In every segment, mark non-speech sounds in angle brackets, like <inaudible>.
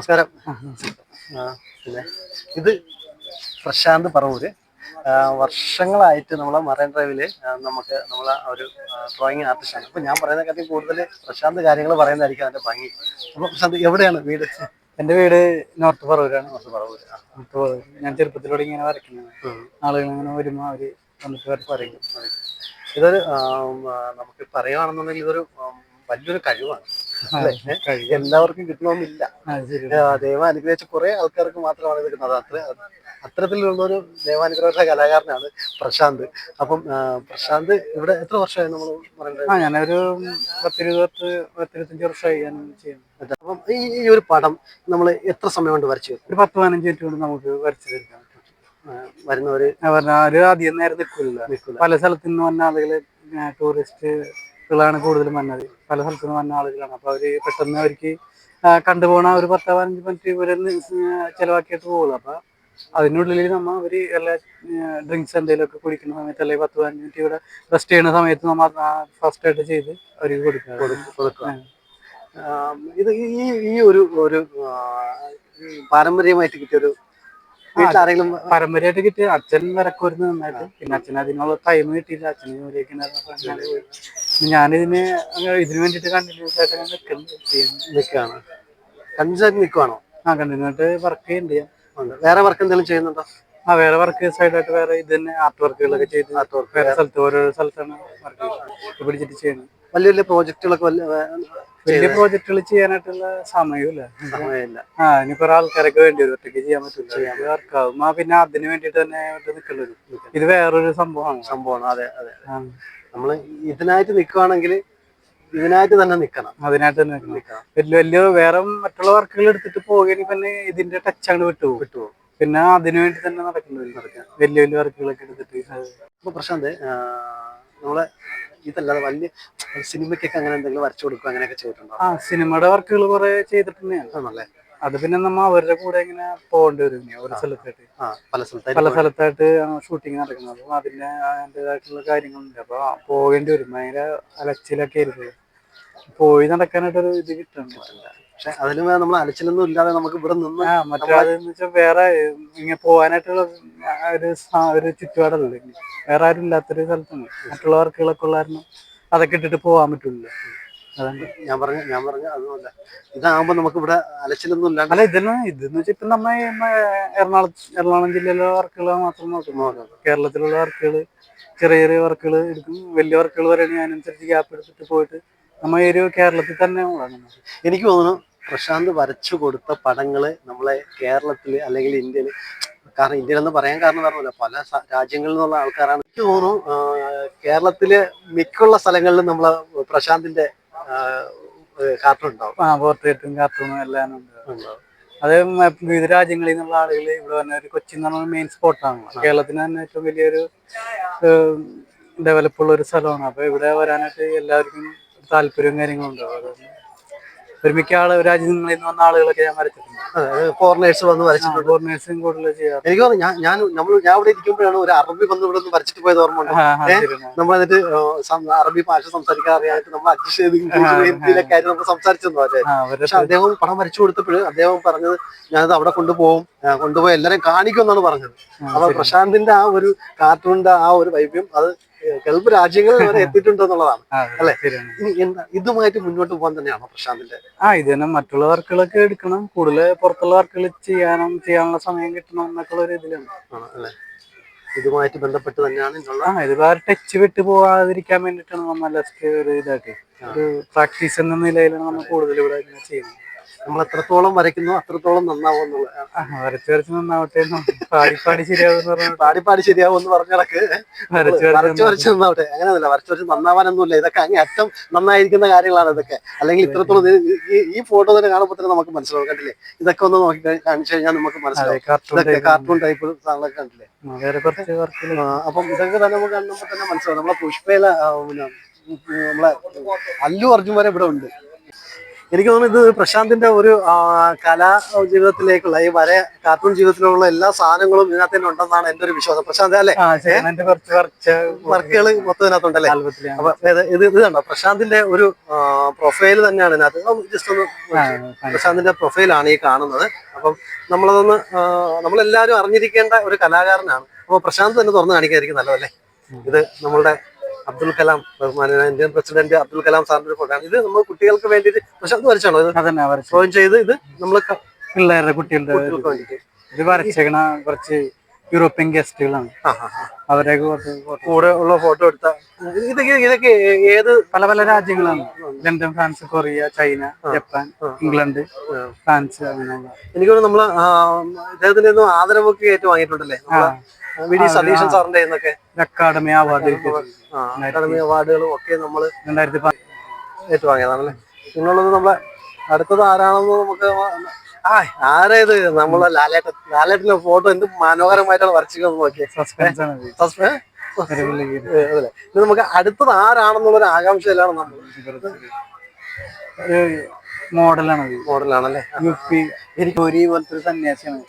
നമസ്കാരം. പിന്നെ ഇത് പ്രശാന്ത് പറവൂര്. വർഷങ്ങളായിട്ട് നമ്മളെ മറൈൻ ഡ്രൈവിൽ നമുക്ക് നമ്മളെ ഒരു ഡ്രോയിങ് ആർട്ടിസ്റ്റാണ് അപ്പൊ ഞാൻ പറയുന്നതിനെക്കാട്ടി കൂടുതൽ പ്രശാന്ത് കാര്യങ്ങൾ പറയുന്നതായിരിക്കും അതിന്റെ ഭംഗി. അപ്പൊ പ്രശാന്ത് എവിടെയാണ് വീട്? എന്റെ വീട് നോർത്ത് പറവൂരാണ്. നോർത്ത് പറവൂര് നോർത്ത് പറവൂർ ഞാൻ ചെറുപ്പത്തിലൂടെ ഇങ്ങനെ വരയ്ക്കുന്നത്. ആളുകൾ ഇങ്ങനെ വരുമ്പോൾ അവർ വന്നിട്ട് പറയും. ഇതൊരു നമുക്ക് പറയുകയാണെന്നുണ്ടെങ്കിൽ ഇതൊരു വലിയൊരു കഴിവാണ്. എല്ലാവർക്കും കിട്ടണമെന്നില്ല ദൈവം അനുഗ്രഹിച്ച കുറെ ആൾക്കാർക്ക് മാത്രമാണ് ഇത് കിട്ടുന്നത് അത്ര അത്തരത്തിലുള്ള ഒരു ദൈവാനുഗ്രഹ കലാകാരനാണ് പ്രശാന്ത്. അപ്പം പ്രശാന്ത് ഇവിടെ എത്ര വർഷമായി നമ്മൾ പറയുന്നത് ആ ഞാനൊരു പത്തിരുപത്തി പത്തിരുപത്തഞ്ച് വർഷമായി ഞാൻ ചെയ്യുന്നു. അപ്പം ഈ ഒരു പടം നമ്മൾ എത്ര സമയം കൊണ്ട് വരച്ചു? ഒരു പത്ത് പതിനഞ്ച് മിനിറ്റ് കൊണ്ട് നമുക്ക് വരച്ചു തീർക്കാം. വരുന്നവര് ഒരു അധികം നേരം നിൽക്കില്ല. പല സ്ഥലത്തു നിന്ന് വന്ന ആളുകൾ ടൂറിസ്റ്റുകളാണ് കൂടുതലും വന്നത്. പല സ്ഥലത്തു നിന്ന് വന്ന ആളുകളാണ്. അപ്പൊ അവർ പെട്ടെന്ന് അവർക്ക് കണ്ടുപോണ ഒരു പത്ത് പതിനഞ്ച് മിനിറ്റ് ഇവരെ ചെലവാക്കിയിട്ട് പോകുള്ളൂ അപ്പൊ അതിനുള്ളിൽ നമ്മ അവർ എല്ലാ ഡ്രിങ്ക്സ് എന്തെങ്കിലുമൊക്കെ കുടിക്കുന്ന സമയത്ത് അല്ലെങ്കിൽ പത്ത് പതിനഞ്ച് മിനിറ്റ് ഇവിടെ റെസ്റ്റ് ചെയ്യുന്ന സമയത്ത് നമ്മ ഫസ്റ്റ് ആയിട്ട് ചെയ്ത് അവർക്ക് കൊടുക്കുക. കൊടുക്കും- ഇത് ഈ ഈ ഒരു ഒരു പാരമ്പര്യമായിട്ട് കിട്ടിയൊരു വീട്ടിലാരെങ്കിലും പരമ്പരയായിട്ട് കിട്ടിയ അച്ഛൻ വരക്കുമായിരുന്നു നന്നായിട്ട്. പിന്നെ അച്ഛൻ അതിനുള്ള ടൈം കിട്ടിയില്ല. അച്ഛനും ജോലിയൊക്കെ ഞാനിതിന് അങ്ങനെ ഇതിന് വേണ്ടിയിട്ട് കണ്ടിന്യൂസ് ആയിട്ട് നിൽക്കുകയാണ്. നിൽക്കുന്നു ആയിട്ട് നിൽക്കുവാണോ? ആ കണ്ടിന്യൂ ആയിട്ട് വർക്ക് ചെയ്യുന്നുണ്ട് ഞാൻ. ഉണ്ട്. വേറെ വർക്ക് എന്തെങ്കിലും ചെയ്യുന്നുണ്ടോ? ആ വേറെ വർക്ക് സൈഡായിട്ട് വേറെ ഇത് തന്നെ ആർട്ട് വർക്കുകളൊക്കെ ചെയ്ത് ആർട്ട് വർക്ക് വേറെ സ്ഥലത്ത് ഓരോ സ്ഥലത്താണ് വർക്ക് പിടിച്ചിട്ട് ചെയ്യുന്നത്. വലിയ വലിയ പ്രോജക്റ്റുകളൊക്കെ വലിയ വലിയ പ്രോജക്റ്റുകൾ ചെയ്യാനായിട്ടുള്ള സമയമില്ല. സമയമില്ല. ആ ഇനി കുറെ ആൾക്കാരൊക്കെ വേണ്ടി വരും. ഒറ്റയ്ക്ക് ചെയ്യാൻ പറ്റില്ല. വർക്ക് വർക്കാവും ആ പിന്നെ അതിന് വേണ്ടിയിട്ട് തന്നെ നിൽക്കേണ്ടി വരും. ഇത് വേറൊരു സംഭവമാണ്. സംഭവമാണ്. അതെ അതെ. നമ്മൾ ഇതിനായിട്ട് നിൽക്കുവാണെങ്കിൽ ഇതിനായിട്ട് തന്നെ നിൽക്കണം അതിനായിട്ട് തന്നെ നിൽക്കണം വലിയ വലിയ വേറെ മറ്റുള്ള വർക്കുകൾ എടുത്തിട്ട് പോകുകയാണെങ്കിൽ പിന്നെ ഇതിന്റെ ടച്ച് ആണ് വിട്ടുപോകും. വിട്ടുപോകും. പിന്നെ അതിനുവേണ്ടി തന്നെ നടക്കുന്നത് നടക്കാം. വലിയ വലിയ വർക്കുകളൊക്കെ എടുത്തിട്ട് അപ്പൊ പ്രശാന്ത് നമ്മളെ ഇതല്ലാതെ വലിയ സിനിമയ്ക്കൊക്കെ അങ്ങനെ എന്തെങ്കിലും വരച്ചു കൊടുക്കുക അങ്ങനെയൊക്കെ ചെയ്തിട്ടുണ്ടോ? ആ സിനിമയുടെ വർക്കുകൾ കുറെ ചെയ്തിട്ടുണ്ടെയാണ് ആണല്ലേ? അത് പിന്നെ നമ്മ അവരുടെ കൂടെ ഇങ്ങനെ പോകേണ്ടി വരും ഇനി ഒരു സ്ഥലത്തായിട്ട്. പല സ്ഥലത്തായിട്ട് പല സ്ഥലത്തായിട്ട് ഷൂട്ടിങ് നടക്കുന്നത്. അപ്പൊ അതിന്റെ അതിന്റെതായിട്ടുള്ള കാര്യങ്ങളുണ്ട്. അപ്പൊ പോകേണ്ടി വരും. ഭയങ്കര അലച്ചിലൊക്കെ ആയിരുന്നു പോയി നടക്കാനായിട്ടൊരു ഇത് കിട്ടുന്നുണ്ട് പക്ഷെ അതിന് നമ്മൾ അലച്ചിലൊന്നും ഇല്ലാതെ നമുക്ക് ഇവിടെ നിന്ന് ആ മറ്റേ അതെന്ന് വെച്ചാൽ വേറെ ഇങ്ങനെ പോകാനായിട്ടുള്ള ഒരു ഒരു ചുറ്റുപാടല്ലേ. വേറെ ആരും ഇല്ലാത്തൊരു സ്ഥലത്താണ്. മറ്റുള്ള വർക്കുകളൊക്കെ ഉള്ളായിരുന്നു അതൊക്കെ ഇട്ടിട്ട് പോകാൻ അതാണ് ഞാൻ പറഞ്ഞു ഞാൻ പറഞ്ഞു അതുമല്ല. ഇതാകുമ്പോ നമുക്ക് ഇവിടെ അലച്ചിലൊന്നും ഇല്ല അല്ല ഇതിന് ഇതെന്ന് വെച്ചാൽ ഇപ്പൊ നമ്മ എറണാകുളം എറണാകുളം ജില്ലയിലെ വർക്കുകൾ മാത്രം നോക്കുന്നു കേരളത്തിലുള്ള വർക്കുകൾ ചെറിയ ചെറിയ വർക്കുകൾ എടുക്കും. വലിയ വർക്കുകൾ വരെയാണ് അതിനനുസരിച്ച് ഗ്യാപ്പ് എടുത്തിട്ട് പോയിട്ട് നമ്മ ഏരിയ ഒരു കേരളത്തിൽ തന്നെ എനിക്ക് തോന്നുന്നു പ്രശാന്ത് വരച്ചു കൊടുത്ത പടങ്ങൾ നമ്മളെ കേരളത്തിൽ അല്ലെങ്കിൽ ഇന്ത്യയിൽ കാരണം ഇന്ത്യയിൽ എന്ന് പറയാൻ കാരണം പറഞ്ഞല്ലോ പല രാജ്യങ്ങളിൽ നിന്നുള്ള ആൾക്കാരാണ്. എനിക്ക് തോന്നുന്നു കേരളത്തിലെ മിക്കുള്ള സ്ഥലങ്ങളിലും നമ്മളെ പ്രശാന്തിന്റെ കാർട്ടൂൺ ഉണ്ടാവും. ആ പോർട്രേറ്റും കാർട്ടൂണും എല്ലാം ഉണ്ട്. അത് വിവിധ രാജ്യങ്ങളിൽ നിന്നുള്ള ആളുകൾ ഇവിടെ വന്ന ഒരു കൊച്ചി എന്ന് പറഞ്ഞ മെയിൻ സ്പോട്ടാണ് കേരളത്തിന് തന്നെ ഏറ്റവും വലിയൊരു ഡെവലപ്പുള്ള ഒരു സ്ഥലമാണ്. അപ്പൊ ഇവിടെ വരാനായിട്ട് എല്ലാവർക്കും താല്പര്യവും കാര്യങ്ങളും ഉണ്ടാവും ഒരു മിക്ക ആൾ രാജ്യങ്ങളിൽ നിന്ന് വന്ന ആളുകളൊക്കെ ഞാൻ വരച്ചിട്ടുണ്ട്. ഫോറിനേഴ്സ് വന്ന് വരച്ചിട്ടുണ്ട്. ഫോറിനേഴ്സും കൂടുതൽ ചെയ്യാറ് എനിക്ക് തോന്നുന്നു ഞാൻ ഞാൻ നമ്മൾ ഞാൻ ഇവിടെ ഇരിക്കുമ്പോഴാണ് ഒരു അറബി വന്ന് ഇവിടെ നിന്ന് വരച്ചിട്ട് പോയത് ഓർമ്മ ഉണ്ട്. നമ്മൾ എന്നിട്ട് അറബി ഭാഷ സംസാരിക്കാൻ അറിയാനായിട്ട് നമ്മൾ അഡ്ജസ്റ്റ് ചെയ്ത് ആയിരുന്നു നമ്മൾ സംസാരിച്ചെന്നു അല്ലേ പക്ഷെ അദ്ദേഹം പണം വരച്ചു കൊടുത്തപ്പോൾ അദ്ദേഹം പറഞ്ഞത് ഞാനത് അവിടെ കൊണ്ടുപോകും കൊണ്ടുപോയി എല്ലാരെയും കാണിക്കും എന്നാണ് പറഞ്ഞത് അപ്പൊ പ്രശാന്തിന്റെ ആ ഒരു കാർട്ടൂണിന്റെ ആ ഒരു വൈബ്യം അത് ഗൾഫ് രാജ്യങ്ങളിൽ വരെ <laughs> എത്തിയിട്ടുണ്ടെന്നുള്ളതാണ്. അല്ലെ? എന്താ ഇതുമായിട്ട് മുന്നോട്ട് പോകാൻ തന്നെയാണോ പ്രശാന്തിന്റെ? ആ ഇത് തന്നെ മറ്റുള്ള വർക്കുകളൊക്കെ എടുക്കണം. കൂടുതൽ പുറത്തുള്ള വർക്കുകൾ ചെയ്യാനും ചെയ്യാനുള്ള സമയം കിട്ടണം എന്നൊക്കെ ഒരു ഇതിലാണ്. അല്ലേ? ഇതുമായിട്ട് ബന്ധപ്പെട്ട് തന്നെയാണ് ഇത് വേറെ ടച്ച് വിട്ട് പോകാതിരിക്കാൻ വേണ്ടിട്ടാണ് നമ്മൾ ഇതാക്കി ഒരു ഇതായിട്ട് ഒരു പ്രാക്ടീസ് എന്ന നിലയിലാണ് നമ്മൾ കൂടുതൽ ഇവിടെ ചെയ്യുന്നത്. നമ്മൾ എത്രത്തോളം വരയ്ക്കുന്നു അത്രത്തോളം നന്നാവും എന്നുള്ളത്. വരച്ച് വരച്ച് നന്നാവട്ടെ പാടിപ്പാടി പാടി പാടി ശരിയാവും പാടിപ്പാടി പാടി പാടി ശരിയാവും എന്ന് പറഞ്ഞിടക്ക് വരച്ച് വരച്ചു നന്നാവട്ടെ. അങ്ങനെയല്ല വരച്ചു വരച്ച് നന്നാവാനൊന്നുമില്ല. ഇതൊക്കെ അങ്ങേ അറ്റം നന്നായിരിക്കുന്ന കാര്യങ്ങളാണ് ഇതൊക്കെ. അല്ലെങ്കിൽ ഇത്രത്തോളം ഈ- ഫോട്ടോ തന്നെ കാണുമ്പോൾ തന്നെ നമുക്ക് മനസ്സിലാവും. കണ്ടില്ലേ? ഇതൊക്കെ ഒന്ന് നോക്കി കാണിച്ചു കഴിഞ്ഞാൽ നമുക്ക് മനസ്സിലാവും. കാർട്ടൂൺ ഇതൊക്കെ കാർട്ടൂൺ ടൈപ്പ് സാധനങ്ങളൊക്കെ കണ്ടില്ലേ? അപ്പം ഇതൊക്കെ തന്നെ നമുക്ക് കാണുമ്പോൾ തന്നെ മനസ്സിലാവും. നമ്മളെ പുഷ്പയില നമ്മളെ അല്ലു അർജുൻ വരെ ഇവിടെ ഉണ്ട്. എനിക്ക് തോന്നുന്നു ഇത് പ്രശാന്തിന്റെ ഒരു കലാ ജീവിതത്തിലേക്കുള്ള ഈ വര കാർട്ടൂൺ ജീവിതത്തിലുള്ള എല്ലാ സാധനങ്ങളും ഇതിനകത്ത് തന്നെ ഉണ്ടെന്നാണ് എന്റെ ഒരു വിശ്വാസം. പ്രശാന്ത് അല്ലെ? വർക്കുകൾ മൊത്തം ഇതിനകത്തുണ്ടല്ലേ? അപ്പൊ ഇത് ഇത് കണ്ടോ? പ്രശാന്തിന്റെ ഒരു പ്രൊഫൈൽ തന്നെയാണ് ഇതിനകത്ത്. ജസ്റ്റ് ഒന്ന് പ്രശാന്തിന്റെ പ്രൊഫൈലാണ് ഈ കാണുന്നത്. അപ്പം നമ്മളതൊന്ന് നമ്മളെല്ലാരും നമ്മളെല്ലാവരും അറിഞ്ഞിരിക്കേണ്ട ഒരു കലാകാരനാണ്. അപ്പൊ പ്രശാന്ത് തന്നെ തുറന്നു കാണിക്കാതിരിക്കും നല്ലതല്ലേ? ഇത് നമ്മളുടെ അബ്ദുൽ കലാം ഇന്ത്യൻ പ്രസിഡന്റ് അബ്ദുൽ കലാം സാറിന്റെ ഒരു ഫോട്ടോയാണ്. ഇത് നമ്മൾ കുട്ടികൾക്ക് വേണ്ടിയിട്ട് പ്രശാന്ത് വരച്ചാണോ? ഇത് അതന്നെ വരച്ചു. ഡ്രോയിങ് ചെയ്ത് ഇത് നമ്മൾ പിള്ളേരുടെ കുട്ടികളുടെ കുട്ടികൾക്ക് വേണ്ടിയിട്ട്. ഇത് വരച്ചേക്കണ കുറച്ച് യൂറോപ്യൻ ഗസ്റ്റുകളാണ്. അവരെ കൂടെ ഉള്ള ഫോട്ടോ എടുത്ത. ഇതൊക്കെ ഇതൊക്കെ ഏത് പല പല രാജ്യങ്ങളാണ്. London France Korea China Japan England France അങ്ങനെയുള്ള എനിക്ക് തോന്നുന്നു നമ്മൾ ഇദ്ദേഹത്തിന്റെ ആദരവൊക്കെ ഏറ്റു വാങ്ങിയിട്ടുണ്ടല്ലേ വി ഡി സതീശൻ സാറിന്റെ എന്നൊക്കെ അക്കാഡമി അവാർഡ് അക്കാദമി അവാർഡുകളും ഒക്കെ നമ്മൾ രണ്ടായിരത്തി ഏറ്റുവാങ്ങിയതാണല്ലേ? ഇന്നുള്ളത് നമ്മളെ അടുത്തത് ആരാണെന്ന് നമുക്ക് ആ ആരാ ഇത് നമ്മളെ ലാലേട്ടൻ. ലാലേട്ടന്റെ ഫോട്ടോ എന്ത് മനോഹരമായിട്ടാണ് വരച്ചിരിക്കുന്നത് നോക്കിയത് ഇത്. നമുക്ക് അടുത്തത് ആരാണെന്നുള്ള ഒരു ആകാംക്ഷയിലാണ് നമ്മൾ. മോഡലാണ് മോഡലാണല്ലേ? യു പി എനിക്ക് ഒരു പോലത്തെ സന്യാസിയാണ്.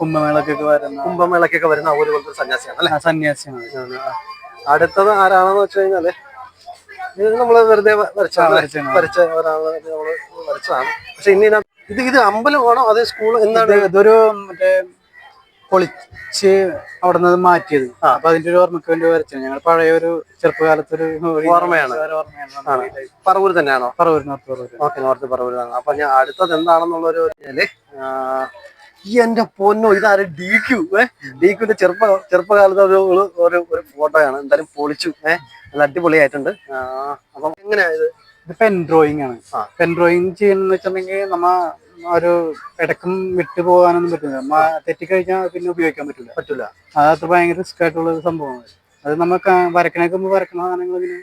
കുംഭമേളക്കൊക്കെ വരുന്ന കുംഭമേളക്കൊക്കെ വരുന്ന ആ ഒരു പോലത്തെ സന്യാസിയാണ് അല്ലെ? സന്യാസിയാണ്. അടുത്തത് ആരാണെന്ന് വെച്ച് കഴിഞ്ഞാൽ ഇത് നമ്മൾ വെറുതെ വരച്ചാണ്. വരച്ച ഒരാൾ നമ്മൾ വരച്ചതാണ്. പക്ഷെ ഇനി ഇത് ഇത് അമ്പലമാണോ? അതേ സ്കൂൾ എന്താണ്? ഇത് ഇതൊരു മറ്റേ പൊളിച്ച് അവിടെ നിന്ന് മാറ്റിയത്. അപ്പൊ അതിന്റെ ഒരു ഓർമ്മക്ക് വേണ്ടി വരച്ചു ഞങ്ങൾ പഴയ ഒരു ചെറുപ്പകാലത്തൊരു ഓർമ്മയാണ്. പറവൂർ തന്നെയാണോ? Paravur north Paravur okay north പറവൂരാണ് അപ്പൊ ഞാൻ അടുത്തത് എന്താണെന്നുള്ള ഒരു ഈ എന്റെ പൊന്നോ ഇതാര്? ഡി ക്യു ഏഹ് ഡി ക്യുന്റെ ചെറുപ്പ ചെറുപ്പകാലത്തെ ഒരു ഒരു- ഫോട്ടോയാണ്. എന്തായാലും പൊളിച്ചു ഏഹ് നല്ല അടിപൊളിയായിട്ടുണ്ട്. അപ്പം എങ്ങനെയാ ഇത്? ഇത് പെൻ ഡ്രോയിങ് ആണ്. പെൻ ഡ്രോയിങ് ചെയ്യുന്ന വെച്ചിട്ടുണ്ടെങ്കിൽ നമ്മ ഒരു ഇടക്കും വിട്ടു പോകാനൊന്നും പറ്റില്ല. തെറ്റിക്കഴിഞ്ഞാൽ പിന്നെ ഉപയോഗിക്കാൻ പറ്റില്ല പറ്റില്ല അതത്ര ഭയങ്കര റിസ്ക് ആയിട്ടുള്ള ഒരു സംഭവമാണ്. അത് നമുക്ക് വരക്കണേക്ക് മുമ്പ് വരക്കണ സാധനങ്ങൾ ഇങ്ങനെ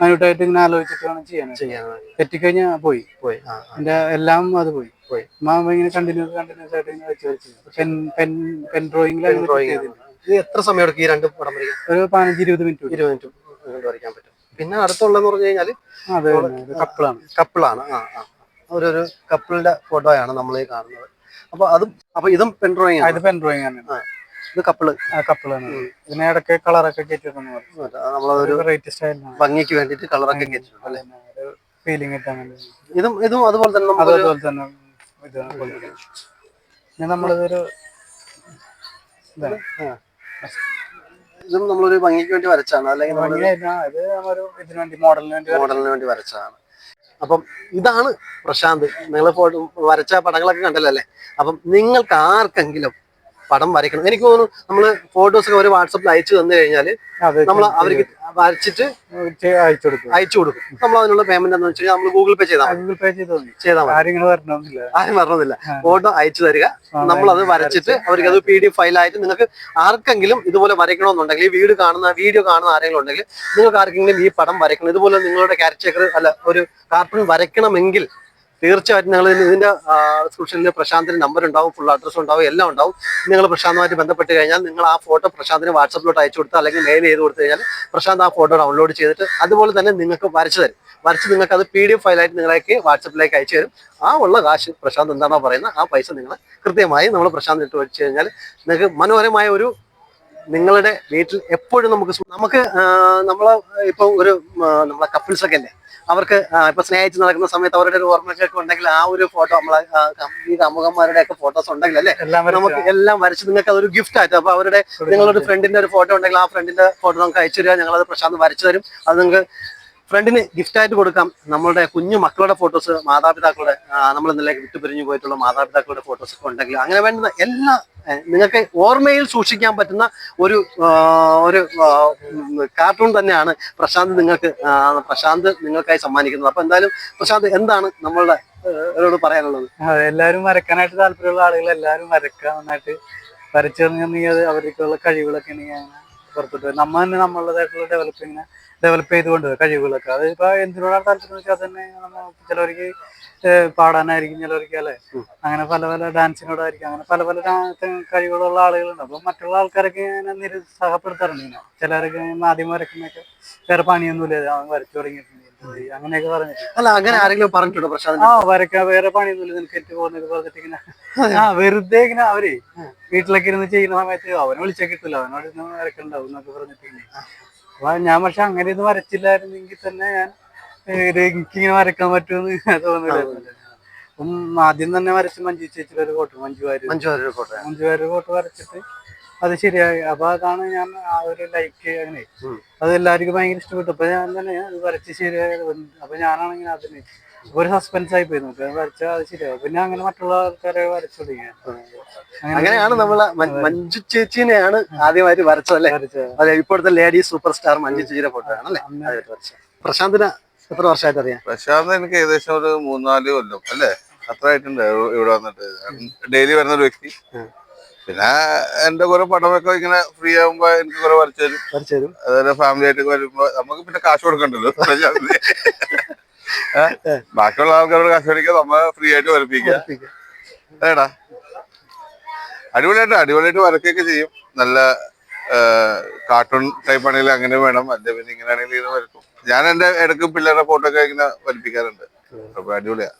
മൈന്യൂട്ടായിട്ട് ഇങ്ങനെ ആലോചിച്ചിട്ട് വേണം ചെയ്യാൻ ചെയ്യാൻ തെറ്റിക്കഴിഞ്ഞാൽ പോയി. പോയി. എന്റെ എല്ലാം അത് പോയി. പോയി. ഇങ്ങനെ കണ്ടിന്യൂസ് കണ്ടിന്യൂസ് ആയിട്ട് ഇങ്ങനെ വെച്ച് വെച്ച്. പെൻ പെൻ Pen ഇത് എത്ര സമയം എടുക്കും ഈ രണ്ട് പടം വരയ്ക്കാൻ? ഒരു പതിനഞ്ച് ഇരുപത് മിനിറ്റ് ഇരുപത് മിനിറ്റ് വരയ്ക്കാൻ പറ്റും. പിന്നെ അടുത്തുള്ളതെന്ന് പറഞ്ഞു കഴിഞ്ഞാൽ അതെ കപ്പിളാണ്. കപ്പിളാണ്. ആ ആ. ഒരു ഒരു കപ്പിളിന്റെ ഫോട്ടോയാണ് നമ്മൾ ഈ കാണുന്നത്. അപ്പൊ അതും അപ്പൊ ഇതും പെൻ ഡ്രോയിങ് ആണ്. ഇത് പെൻ ഡ്രോയിങ് ആണ്. ഇത് കപ്പിൾ. കപ്പിളാണ് ഇതിനെ ഇടയ്ക്ക് കളറൊക്കെ റേറ്റ് സ്റ്റൈലിനാണ് ഭംഗിക്ക് വേണ്ടിട്ട് കളറൊക്കെ കയറ്റിട്ടുണ്ട് അല്ലേ? ഫീലിംഗ് കിട്ടാൻ വേണ്ടി ഇതും ഇതും അതുപോലെ തന്നെ അതുപോലെ തന്നെ ഇത് നമ്മളിതൊരു. ഇതും. നമ്മളൊരു ഭംഗിക്ക് വേണ്ടി വരച്ചാണ്. അല്ലെങ്കിൽ ഇതിനു വേണ്ടി മോഡലിന് വേണ്ടി മോഡലിന് വേണ്ടി വരച്ചതാണ് അപ്പം ഇതാണ് പ്രശാന്ത്. നിങ്ങൾ വരച്ച പടങ്ങളൊക്കെ കണ്ടല്ലോ അല്ലേ? അപ്പം നിങ്ങൾക്ക് ആർക്കെങ്കിലും പടം വരയ്ക്കണം. എനിക്ക് തോന്നുന്നു നമ്മൾ ഫോട്ടോസ് ഒക്കെ ഒരു വാട്സപ്പിൽ അയച്ചു തന്നു കഴിഞ്ഞാൽ നമ്മൾ അവർക്ക് വരച്ചിട്ട് അയച്ചു കൊടുക്കും. അയച്ചു കൊടുക്കും. നമ്മൾ അതിനുള്ള പേയ്മെന്റ് എന്ന് വെച്ചാൽ നമ്മൾ ഗൂഗിൾ പേ ചെയ്താൽ ഗൂഗിൾ പേ ചെയ്താൽ ആരും വരണമെന്നില്ല. പറഞ്ഞില്ല ഫോട്ടോ അയച്ചു തരിക. നമ്മൾ അത്. വരച്ചിട്ട് അവർക്ക് അത് പി ഡി എഫ് ഫയലായിട്ട് നിങ്ങൾക്ക് ആർക്കെങ്കിലും ഇതുപോലെ വരയ്ക്കണമെന്നുണ്ടെങ്കിൽ ഈ വീട് കാണുന്ന വീഡിയോ കാണുന്ന ആരെങ്കിലും ഉണ്ടെങ്കിൽ നിങ്ങൾക്ക് ആർക്കെങ്കിലും ഈ പടം വരയ്ക്കണം. ഇതുപോലെ നിങ്ങളുടെ ക്യാരക്ടർ അല്ല ഒരു കാർട്ടൂൺ വരയ്ക്കണമെങ്കിൽ തീർച്ചയായിട്ടും ഞങ്ങൾ ഇതിന്റെ ഡിസ്ക്രിപ്ഷനിൽ പ്രശാന്തിന്റെ നമ്പർ ഉണ്ടാവും ഫുൾ അഡ്രസ്സ് ഉണ്ടാവും എല്ലാം ഉണ്ടാവും. നിങ്ങൾ പ്രശാന്തുമായിട്ട് ബന്ധപ്പെട്ട് കഴിഞ്ഞാൽ നിങ്ങൾ ആ ഫോട്ടോ പ്രശാന്തിന് വാട്സപ്പിലോട്ട് അയച്ചു കൊടുത്താൽ അല്ലെങ്കിൽ മെയിൽ ചെയ്ത് കൊടുത്തു കഴിഞ്ഞാൽ പ്രശാന്ത് ആ ഫോട്ടോ ഡൗൺലോഡ് ചെയ്തിട്ട് അതുപോലെ തന്നെ നിങ്ങൾക്ക് വരച്ചു തരും. വരച്ച് നിങ്ങൾക്ക് അത് പി ഡി എഫ് ഫയലായിട്ട് നിങ്ങളേക്ക് വാട്സപ്പിലേക്ക് അയച്ചു തരും. ആ ഉള്ള കാശ് പ്രശാന്ത് എന്താണോ പറയുന്നത് ആ പൈസ നിങ്ങൾ കൃത്യമായി നമ്മൾ പ്രശാന്ത് ഇട്ട് വെച്ച് കഴിഞ്ഞാൽ നിങ്ങൾക്ക് മനോഹരമായ ഒരു നിങ്ങളുടെ വീട്ടിൽ എപ്പോഴും നമുക്ക് നമുക്ക് നമ്മൾ ഇപ്പൊ ഒരു നമ്മളെ കപ്പിൾസ് ഒക്കെ അല്ലേ അവർക്ക് ഇപ്പൊ സ്നേഹിച്ച് നടക്കുന്ന സമയത്ത് അവരുടെ ഒരു ഓർമ്മയൊക്കെ ഉണ്ടെങ്കിൽ ആ ഒരു ഫോട്ടോ നമ്മളെ ഈ കാമുകന്മാരുടെ ഒക്കെ ഫോട്ടോസ് ഉണ്ടെങ്കിൽ അല്ലേ? നമുക്ക് എല്ലാം വരച്ച് നിങ്ങൾക്ക് അതൊരു ഗിഫ്റ്റ് ആയിട്ട് അപ്പൊ അവരുടെ നിങ്ങളൊരു ഫ്രണ്ടിന്റെ ഒരു ഫോട്ടോ ഉണ്ടെങ്കിൽ ആ ഫ്രണ്ടിന്റെ ഫോട്ടോ നമുക്ക് അയച്ചു തരിക ഞങ്ങളത് അത് പ്രശാന്ത് വരച്ചു തരും. അത് നിങ്ങൾക്ക് ഫ്രണ്ടിന് ഗിഫ്റ്റ് ആയിട്ട് കൊടുക്കാം. നമ്മളുടെ കുഞ്ഞു മക്കളുടെ ഫോട്ടോസ് മാതാപിതാക്കളുടെ നമ്മൾ ഇന്നലെ വിട്ടുപിരിഞ്ഞു പോയിട്ടുള്ള മാതാപിതാക്കളുടെ ഫോട്ടോസ് ഒക്കെ ഉണ്ടെങ്കിൽ അങ്ങനെ വേണ്ടുന്ന എല്ലാ നിങ്ങൾക്ക് ഓർമ്മയിൽ സൂക്ഷിക്കാൻ പറ്റുന്ന ഒരു ഒരു കാർട്ടൂൺ തന്നെയാണ് പ്രശാന്ത് നിങ്ങൾക്ക് പ്രശാന്ത് നിങ്ങൾക്കായി സമ്മാനിക്കുന്നത്. അപ്പൊ എന്തായാലും പ്രശാന്ത് എന്താണ് നമ്മളുടെ ഏ, പറയാനുള്ളത്? എല്ലാവരും വരക്കാനായിട്ട് താല്പര്യമുള്ള ആളുകൾ എല്ലാവരും വരക്കുക നന്നായിട്ട് വരച്ചു കഴിഞ്ഞാൽ അത് അവർക്കുള്ള കഴിവുകളൊക്കെ പുറത്തോട്ട് വരും. നമ്മ തന്നെ നമ്മളുടേതായിട്ടുള്ള ഡെവലപ്പ് ഇങ്ങനെ ഡെവലപ്പ് ചെയ്തുകൊണ്ട് കഴിവുകളൊക്കെ. അത് ഇപ്പൊ എന്തിനോടാണ് താല്പര്യം വെച്ചാൽ തന്നെ ചിലവർക്ക് പാടാനായിരിക്കും ചിലവർക്ക് അല്ലെ? അങ്ങനെ പല പല ഡാൻസിനോടായിരിക്കും. അങ്ങനെ പല പല കഴിവുകളുള്ള ആളുകളുണ്ട്. അപ്പൊ മറ്റുള്ള ആൾക്കാരൊക്കെ ഇങ്ങനെ നിരുത്സാഹപ്പെടുത്താറുണ്ട് ഇങ്ങനെ. ചിലരൊക്കെ ആദ്യം വരക്കുന്നൊക്കെ വേറെ പണിയൊന്നുമില്ല. അവൻ വരച്ചു തുടങ്ങിയിട്ടുണ്ട്. അങ്ങനെയൊക്കെ പറഞ്ഞിട്ട്. അല്ല അങ്ങനെ ആരെങ്കിലും പറഞ്ഞിട്ടുണ്ടോ പ്രശാന്ത് ആ വരക്കാൻ വേറെ പണിയൊന്നുമില്ല. നിനക്ക് എത്തി പോകുന്നൊക്കെ പറഞ്ഞിട്ട് ഇങ്ങനെ ആ വെറുതെ ഇങ്ങനെ അവർ വീട്ടിലൊക്കെ ഇരുന്ന് ചെയ്യുന്ന സമയത്ത് അവനെ വിളിച്ചാൽ കിട്ടില്ല അവനോട് ഇന്ന് വരക്കണ്ടാവും എന്നൊക്കെ പറഞ്ഞിട്ട്. അപ്പൊ ഞാൻ പക്ഷെ അങ്ങനെ ഒന്നും വരച്ചില്ലായിരുന്നെങ്കിൽ തന്നെ ഞാൻ എനിക്ക് ഇങ്ങനെ എനിക്കിങ്ങനെ വരക്കാൻ പറ്റുമെന്ന് തോന്നില്ല അപ്പം ആദ്യം തന്നെ വരച്ച് മഞ്ജു ചേച്ചിയുടെ ഒരു ഫോട്ടോ മഞ്ജു വാര്യർ മഞ്ജു വാര്യർ കോട്ട മഞ്ജു വാര്യർ ഫോട്ടോ വരച്ചിട്ട് അത് ശരിയായി. അപ്പൊ അതാണ് ഞാൻ ആ ഒരു ലൈക്ക് അങ്ങനെ. അത് എല്ലാവർക്കും ഭയങ്കര ഇഷ്ടപ്പെട്ടു. അപ്പൊ ഞാൻ തന്നെ അത് വരച്ച് ശരിയായത് അപ്പൊ ഞാനാണെങ്കിൽ അതിന് ഒരു സസ്പെൻസ് ആയി പോയി. നമുക്ക് വരച്ചാൽ അത് ശരിയാവും. പിന്നെ അങ്ങനെ മറ്റുള്ള ആൾക്കാരെ വരച്ചു തുടങ്ങി അങ്ങനെയാണ് നമ്മളെ മഞ്ജു ചേച്ചിനെയാണ് ആദ്യമായിട്ട് വരച്ചത് അല്ലേ? വരച്ചത്. അതെ ഇപ്പോഴത്തെ ലേഡി സൂപ്പർ സ്റ്റാർ മഞ്ജു ചേച്ചിയുടെ ഫോട്ടോ ആണല്ലേ പ്രശാന്തിന് എത്ര വർഷമായിട്ട് അറിയാം? പ്രശാന്ത് എനിക്ക് ഏകദേശം ഒരു മൂന്നാൽ കൊല്ലം അല്ലേ? അത്ര ആയിട്ടുണ്ട് ഇവിടെ വന്നിട്ട്. ഡെയിലി വരുന്ന ഒരു വ്യക്തി. പിന്നെ എന്റെ കുറെ പടമൊക്കെ ഇങ്ങനെ ഫ്രീ ആകുമ്പോ എനിക്ക് കുറെ വരച്ചു തരും. അതുപോലെ ഫാമിലി ആയിട്ട് വരുമ്പോ നമുക്ക് പിന്നെ കാശ് കൊടുക്കണ്ടല്ലോ? ബാക്കിയുള്ള ആൾക്കാരോട് കാശ് മേടിക്കുക നമ്മ ഫ്രീ ആയിട്ട് വരപ്പിക്കുക അതേടാ അടിപൊളിയായിട്ട് അടിപൊളിയായിട്ട് വരക്കുകയൊക്കെ ചെയ്യും. നല്ല കാർട്ടൂൺ ടൈപ്പ് ആണെങ്കിലും അങ്ങനെ വേണം. അല്ല പിന്നെ ഇങ്ങനെ ആണെങ്കിലും ഇങ്ങനെ വരക്കും. ഞാൻ എന്റെ ഇടയ്ക്ക് പിള്ളേരുടെ ഫോട്ടോ ഒക്കെ ഇങ്ങനെ വരപ്പിക്കാറുണ്ട്. അപ്പൊ അടിപൊളിയാ.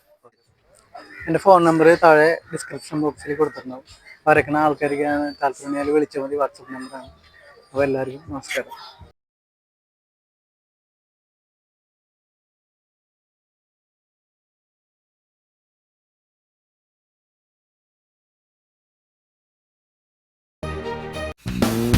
എന്റെ ഫോൺ നമ്പർ താഴെ ഡിസ്ക്രിപ്ഷൻ ബോക്സിൽ കൊടുത്തിട്ടുണ്ടാവും. വരക്കുന്ന ആൾക്കാർക്ക് താല്പര്യം വിളിച്ചാൽ മതി. വാട്സപ്പ് നമ്പറാണ് അപ്പോൾ എല്ലാവർക്കും നമസ്കാരം. Mm-hmm.